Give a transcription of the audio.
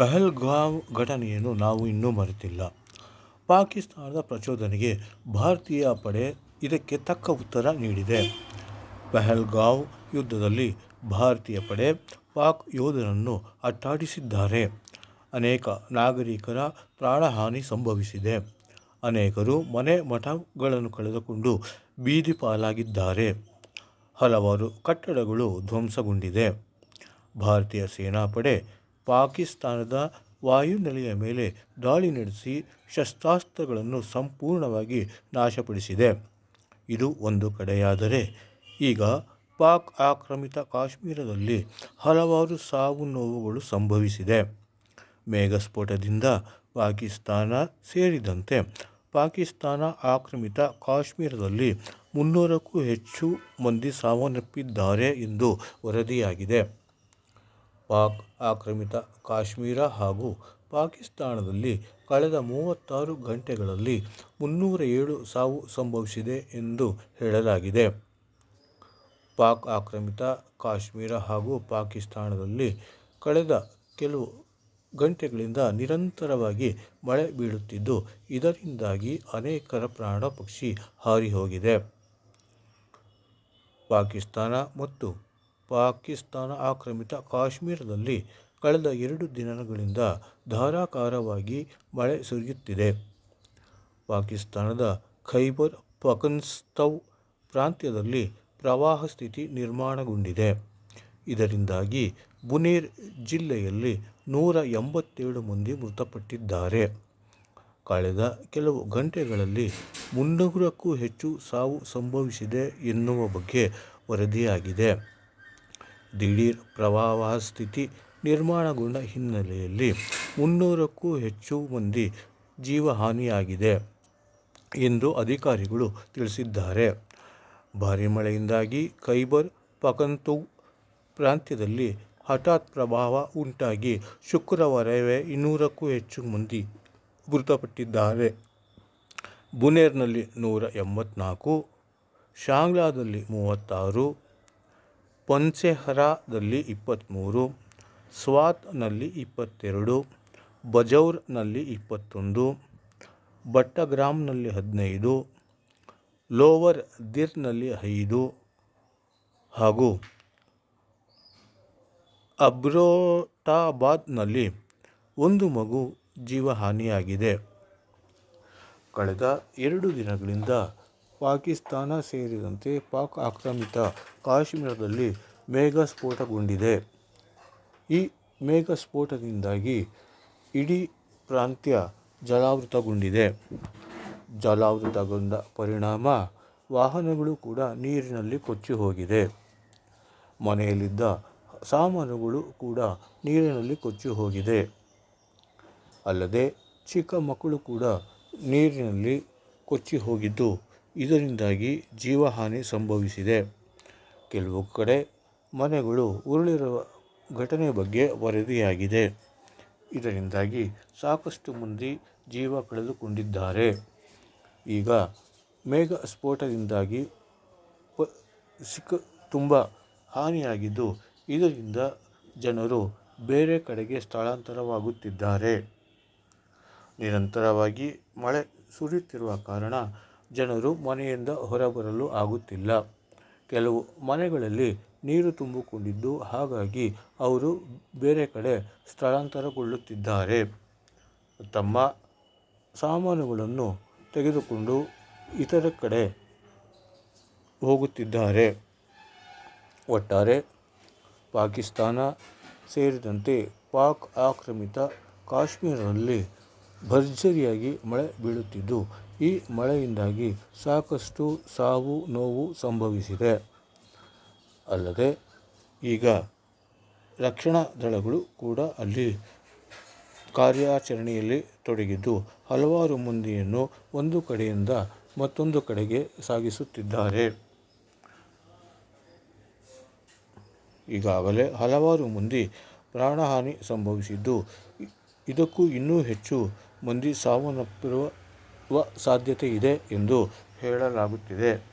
ಪಹಲ್ಗಾಮ್ ಘಟನೆಯನ್ನು ನಾವು ಇನ್ನೂ ಮರೆತಿಲ್ಲ. ಪಾಕಿಸ್ತಾನದ ಪ್ರಚೋದನೆಗೆ ಭಾರತೀಯ ಪಡೆ ಇದಕ್ಕೆ ತಕ್ಕ ಉತ್ತರ ನೀಡಿದೆ. ಪಹಲ್ಗಾವ್ ಯುದ್ಧದಲ್ಲಿ ಭಾರತೀಯ ಪಡೆ ಪಾಕ್ ಯೋಧರನ್ನು ಅಟ್ಟಾಡಿಸಿದ್ದಾರೆ. ಅನೇಕ ನಾಗರಿಕರ ಪ್ರಾಣಹಾನಿ ಸಂಭವಿಸಿದೆ. ಅನೇಕರು ಮನೆ ಮಠಗಳನ್ನು ಕಳೆದುಕೊಂಡು ಬೀದಿ ಪಾಲಾಗಿದ್ದಾರೆ. ಹಲವಾರು ಕಟ್ಟಡಗಳು ಧ್ವಂಸಗೊಂಡಿದೆ. ಭಾರತೀಯ ಸೇನಾಪಡೆ ಪಾಕಿಸ್ತಾನದ ವಾಯುನೆಲೆಯ ಮೇಲೆ ದಾಳಿ ನಡೆಸಿ ಶಸ್ತ್ರಾಸ್ತ್ರಗಳನ್ನು ಸಂಪೂರ್ಣವಾಗಿ ನಾಶಪಡಿಸಿದೆ. ಇದು ಒಂದು ಕಡೆಯಾದರೆ ಈಗ ಪಾಕ್ ಆಕ್ರಮಿತ ಕಾಶ್ಮೀರದಲ್ಲಿ ಹಲವಾರು ಸಾವು ನೋವುಗಳು ಸಂಭವಿಸಿದೆ. ಮೇಘಸ್ಫೋಟದಿಂದ ಪಾಕಿಸ್ತಾನ ಸೇರಿದಂತೆ ಪಾಕಿಸ್ತಾನ ಆಕ್ರಮಿತ ಕಾಶ್ಮೀರದಲ್ಲಿ ಮುನ್ನೂರಕ್ಕೂ ಹೆಚ್ಚು ಮಂದಿ ಸಾವನ್ನಪ್ಪಿದ್ದಾರೆ ಎಂದು ವರದಿಯಾಗಿದೆ. ಪಾಕ್ ಆಕ್ರಮಿತ ಕಾಶ್ಮೀರ ಹಾಗೂ ಪಾಕಿಸ್ತಾನದಲ್ಲಿ ಕಳೆದ ಮೂವತ್ತಾರು ಗಂಟೆಗಳಲ್ಲಿ ಮುನ್ನೂರ ಏಳು ಸಾವು ಸಂಭವಿಸಿದೆ ಎಂದು ಹೇಳಲಾಗಿದೆ. ಪಾಕ್ ಆಕ್ರಮಿತ ಕಾಶ್ಮೀರ ಹಾಗೂ ಪಾಕಿಸ್ತಾನದಲ್ಲಿ ಕಳೆದ ಕೆಲವು ಗಂಟೆಗಳಿಂದ ನಿರಂತರವಾಗಿ ಮಳೆ ಬೀಳುತ್ತಿದ್ದು, ಇದರಿಂದಾಗಿ ಅನೇಕರ ಪ್ರಾಣ ಪಕ್ಷಿ ಹಾರಿಹೋಗಿದೆ ಪಾಕಿಸ್ತಾನ ಮತ್ತು ಪಾಕಿಸ್ತಾನ ಆಕ್ರಮಿತ ಕಾಶ್ಮೀರದಲ್ಲಿ ಕಳೆದ ಎರಡು ದಿನಗಳಿಂದ ಧಾರಾಕಾರವಾಗಿ ಮಳೆ ಸುರಿಯುತ್ತಿದೆ. ಪಾಕಿಸ್ತಾನದ ಖೈಬರ್ ಪಖನ್ಸ್ತವ್ ಪ್ರಾಂತ್ಯದಲ್ಲಿ ಪ್ರವಾಹ ಸ್ಥಿತಿ ನಿರ್ಮಾಣಗೊಂಡಿದೆ. ಇದರಿಂದಾಗಿ ಬುನೇರ್ ಜಿಲ್ಲೆಯಲ್ಲಿ ನೂರ ಎಂಬತ್ತೇಳು ಮಂದಿ ಮೃತಪಟ್ಟಿದ್ದಾರೆ. ಕಳೆದ ಕೆಲವು ಗಂಟೆಗಳಲ್ಲಿ ಮುನ್ನೂರಕ್ಕೂ ಹೆಚ್ಚು ಸಾವು ಸಂಭವಿಸಿದೆ ಎನ್ನುವ ಬಗ್ಗೆ ವರದಿಯಾಗಿದೆ. ದಿಢೀರ್ ಪ್ರವಾಹ ಸ್ಥಿತಿ ನಿರ್ಮಾಣಗೊಂಡ ಹಿನ್ನೆಲೆಯಲ್ಲಿ ಮುನ್ನೂರಕ್ಕೂ ಹೆಚ್ಚು ಮಂದಿ ಜೀವಹಾನಿಯಾಗಿದೆ ಎಂದು ಅಧಿಕಾರಿಗಳು ತಿಳಿಸಿದ್ದಾರೆ. ಭಾರೀ ಮಳೆಯಿಂದಾಗಿ ಖೈಬರ್ ಪಕಂತು ಪ್ರಾಂತ್ಯದಲ್ಲಿ ಹಠಾತ್ ಪ್ರಭಾವ ಉಂಟಾಗಿ ಶುಕ್ರವಾರವೇ ಇನ್ನೂರಕ್ಕೂ ಹೆಚ್ಚು ಮಂದಿ ಮೃತಪಟ್ಟಿದ್ದಾರೆ. ಬುನೇರ್ನಲ್ಲಿ ನೂರ ಎಂಬತ್ನಾಲ್ಕು, ಶಾಂಗ್ಲಾದಲ್ಲಿ ಮೂವತ್ತಾರು ಪನ್ಸೆಹರಾದಲ್ಲಿ ಇಪ್ಪತ್ತ್ಮೂರು, ಸ್ವಾತ್ನಲ್ಲಿ ಇಪ್ಪತ್ತೆರಡು, ಬಜೌರ್ನಲ್ಲಿ ಇಪ್ಪತ್ತೊಂದು ಬಟ್ಟಗ್ರಾಮ್ನಲ್ಲಿ ಹದಿನೈದು, ಲೋವರ್ ದಿರ್ನಲ್ಲಿ ಐದು ಹಾಗೂ ಅಬ್ರೋಟಾಬಾದ್ನಲ್ಲಿ ಒಂದು ಮಗು ಜೀವಹಾನಿಯಾಗಿದೆ. ಕಳೆದ ಎರಡು ದಿನಗಳಿಂದ ಪಾಕಿಸ್ತಾನ ಸೇರಿದಂತೆ ಪಾಕ್ ಆಕ್ರಮಿತ ಕಾಶ್ಮೀರದಲ್ಲಿ ಮೇಘ ಸ್ಫೋಟಗೊಂಡಿದೆ ಈ ಮೇಘ ಸ್ಫೋಟದಿಂದಾಗಿ ಇಡೀ ಪ್ರಾಂತ್ಯ ಜಲಾವೃತಗೊಂಡಿದೆ. ಜಲಾವೃತಗೊಂಡ ಪರಿಣಾಮ ವಾಹನಗಳು ಕೂಡ ನೀರಿನಲ್ಲಿ ಕೊಚ್ಚಿ ಹೋಗಿದೆ ಮನೆಯಲ್ಲಿದ್ದ ಸಾಮಾನುಗಳು ಕೂಡ ನೀರಿನಲ್ಲಿ ಕೊಚ್ಚಿ ಹೋಗಿದೆ ಅಲ್ಲದೆ ಚಿಕ್ಕ ಮಕ್ಕಳು ಕೂಡ ನೀರಿನಲ್ಲಿ ಕೊಚ್ಚಿ ಹೋಗಿದ್ದು ಇದರಿಂದಾಗಿ ಜೀವಹಾನಿ ಸಂಭವಿಸಿದೆ. ಕೆಲವು ಕಡೆ ಮನೆಗಳು ಉರುಳಿರುವ ಘಟನೆ ಬಗ್ಗೆ ವರದಿಯಾಗಿದೆ. ಇದರಿಂದಾಗಿ ಸಾಕಷ್ಟು ಮಂದಿ ಜೀವ ಕಳೆದುಕೊಂಡಿದ್ದಾರೆ. ಈಗ ಮೇಘ ಸ್ಫೋಟದಿಂದಾಗಿ ಪ ಸಿಕ್ಕ ತುಂಬ ಹಾನಿಯಾಗಿದ್ದು, ಇದರಿಂದ ಜನರು ಬೇರೆ ಕಡೆಗೆ ಸ್ಥಳಾಂತರವಾಗುತ್ತಿದ್ದಾರೆ. ನಿರಂತರವಾಗಿ ಮಳೆ ಸುರಿಯುತ್ತಿರುವ ಕಾರಣ ಜನರು ಮನೆಯಿಂದ ಹೊರಬರಲು ಆಗುತ್ತಿಲ್ಲ. ಕೆಲವು ಮನೆಗಳಲ್ಲಿ ನೀರು ತುಂಬಿಕೊಂಡಿದ್ದು, ಹಾಗಾಗಿ ಅವರು ಬೇರೆ ಕಡೆ ಸ್ಥಳಾಂತರಗೊಳ್ಳುತ್ತಿದ್ದಾರೆ. ತಮ್ಮ ಸಾಮಾನುಗಳನ್ನು ತೆಗೆದುಕೊಂಡು ಇತರ ಕಡೆ ಹೋಗುತ್ತಿದ್ದಾರೆ. ಒಟ್ಟಾರೆ ಪಾಕಿಸ್ತಾನ ಸೇರಿದಂತೆ ಪಾಕ್ ಆಕ್ರಮಿತ ಕಾಶ್ಮೀರದಲ್ಲಿ ಭರ್ಜರಿಯಾಗಿ ಮಳೆ ಬೀಳುತ್ತಿದ್ದು ಈ ಮಳೆಯಿಂದಾಗಿ ಸಾಕಷ್ಟು ಸಾವು ನೋವು ಸಂಭವಿಸಿದೆ. ಅಲ್ಲದೆ ಈಗ ರಕ್ಷಣಾ ದಳಗಳು ಕೂಡ ಅಲ್ಲಿ ಕಾರ್ಯಾಚರಣೆಯಲ್ಲಿ ತೊಡಗಿದ್ದು ಹಲವಾರು ಮಂದಿಯನ್ನು ಒಂದು ಕಡೆಯಿಂದ ಮತ್ತೊಂದು ಕಡೆಗೆ ಸಾಗಿಸುತ್ತಿದ್ದಾರೆ. ಈಗಾಗಲೇ ಹಲವಾರು ಮಂದಿ ಪ್ರಾಣಹಾನಿ ಸಂಭವಿಸಿದ್ದು, ಇದಕ್ಕೂ ಇನ್ನೂ ಹೆಚ್ಚು ಮಂದಿ ಸಾವನ್ನಪ್ಪಿರುವ ಸಾಧ್ಯತೆ ಇದೆ ಎಂದು ಹೇಳಲಾಗುತ್ತಿದೆ.